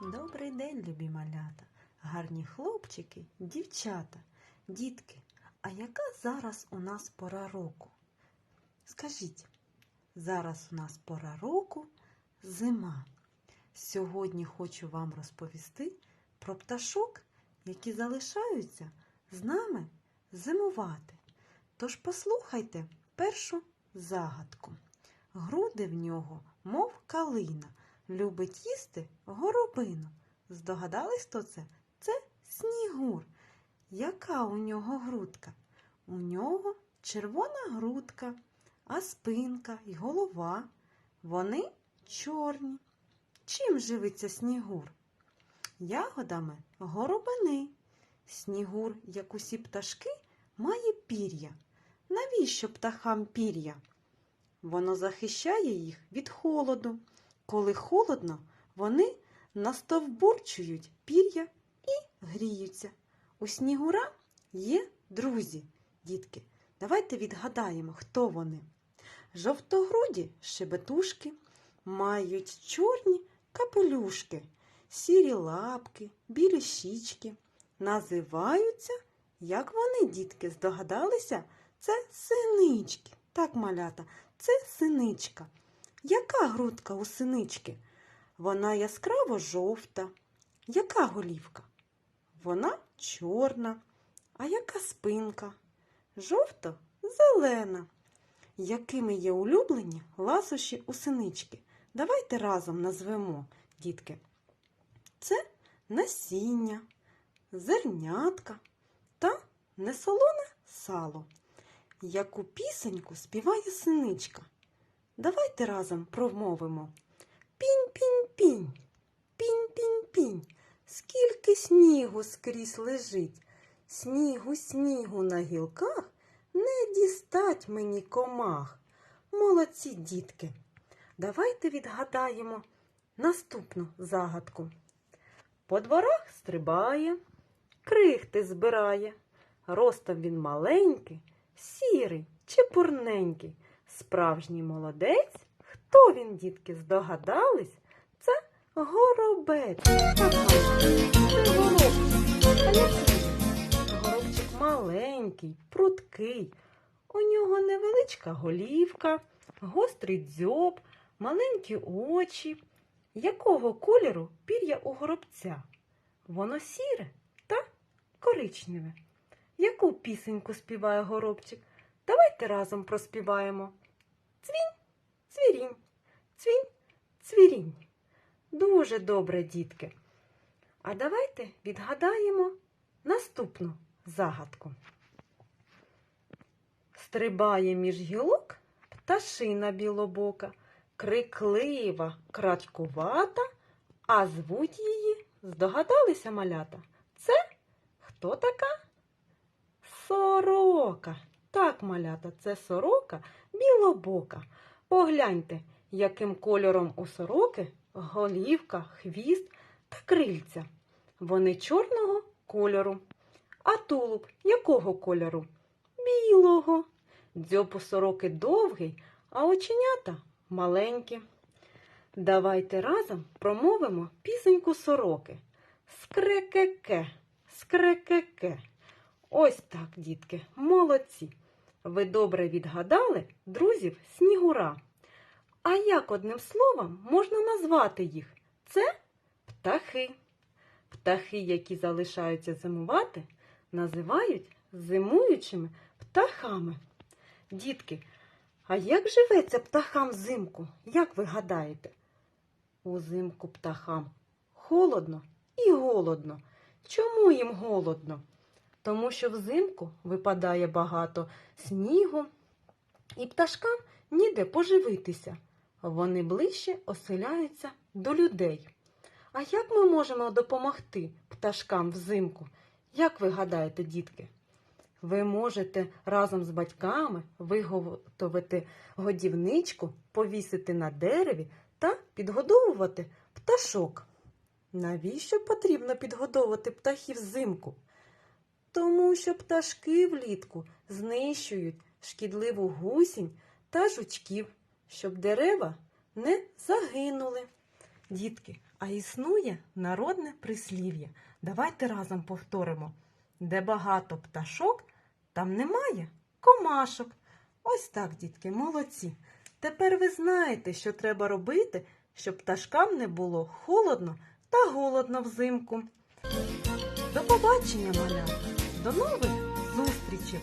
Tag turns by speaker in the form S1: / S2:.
S1: Добрий день, любі малята, гарні хлопчики, дівчата, дітки. А яка зараз у нас пора року? Скажіть, зараз у нас пора року зима. Сьогодні хочу вам розповісти про пташок, які залишаються з нами зимувати. Тож послухайте першу загадку. Груди в нього, мов калина, любить їсти горобину. Здогадались, хто це? Це снігур. Яка у нього грудка? У нього червона грудка, а спинка і голова. Вони чорні. Чим живиться снігур? Ягодами горобини. Снігур, як усі пташки, має пір'я. Навіщо птахам пір'я? Воно захищає їх від холоду. Коли холодно, вони настовбурчують пір'я і гріються. У снігура є друзі, дітки. Давайте відгадаємо, хто вони. Жовтогруді шебетушки мають чорні капелюшки, сірі лапки, білі щічки. Називаються, як вони, дітки, здогадалися, це синички. Так, малята, це синичка. Яка грудка у синички? Вона яскраво жовта. Яка голівка? Вона чорна. А яка спинка? Жовто-зелена. Якими є улюблені ласощі у синички? Давайте разом назвемо, дітки. Це насіння, зернятка та несолоне сало. Яку пісеньку співає синичка? Давайте разом промовимо. Пінь-пінь-пінь, пінь-пінь-пінь, скільки снігу скрізь лежить. Снігу, снігу на гілках не дістать мені комах. Молодці дітки. Давайте відгадаємо наступну загадку. По дворах стрибає, крихти збирає. Ростом він маленький, сірий, чепурненький. Справжній молодець. Хто він, дітки, здогадались? Це горобець. Горобчик. Маленький, пруткий. У нього невеличка голівка, гострий дзьоб, маленькі очі. Якого кольору пір'я у горобця? Воно сіре та коричневе. Яку пісеньку співає горобчик? Давайте разом проспіваємо. Цвінь, цвірінь, цвінь, цвірінь. Дуже добре, дітки. А давайте відгадаємо наступну загадку. Стрибає між гілок пташина білобока, криклива, крадькувата, а звуть її, здогадалися малята? Це хто така? Сорока. Так, малята, це сорока білобока. Погляньте, яким кольором у сороки голівка, хвіст та крильця. Вони чорного кольору. А тулуб якого кольору? Білого. Дзьоб у сороки довгий, а оченята маленькі. Давайте разом промовимо пісеньку сороки. Скрекеке, скрекеке. Ось так, дітки, молодці. Ви добре відгадали друзів снігура. А як одним словом можна назвати їх? Це птахи. Птахи, які залишаються зимувати, називають зимуючими птахами. Дітки, а як живеться птахам взимку? Як ви гадаєте? Узимку птахам холодно і голодно. Чому їм голодно? Тому що взимку випадає багато снігу, і пташкам ніде поживитися. Вони ближче оселяються до людей. А як ми можемо допомогти пташкам взимку? Як ви гадаєте, дітки? Ви можете разом з батьками виготовити годівничку, повісити на дереві та підгодовувати пташок. Навіщо потрібно підгодовувати птахів взимку? Тому що пташки влітку знищують шкідливу гусінь та жучків, щоб дерева не загинули. Дітки, а існує народне прислів'я. Давайте разом повторимо. Де багато пташок, там немає комашок. Ось так, дітки, молодці. Тепер ви знаєте, що треба робити, щоб пташкам не було холодно та голодно взимку. До побачення, малята! До нових зустрічей!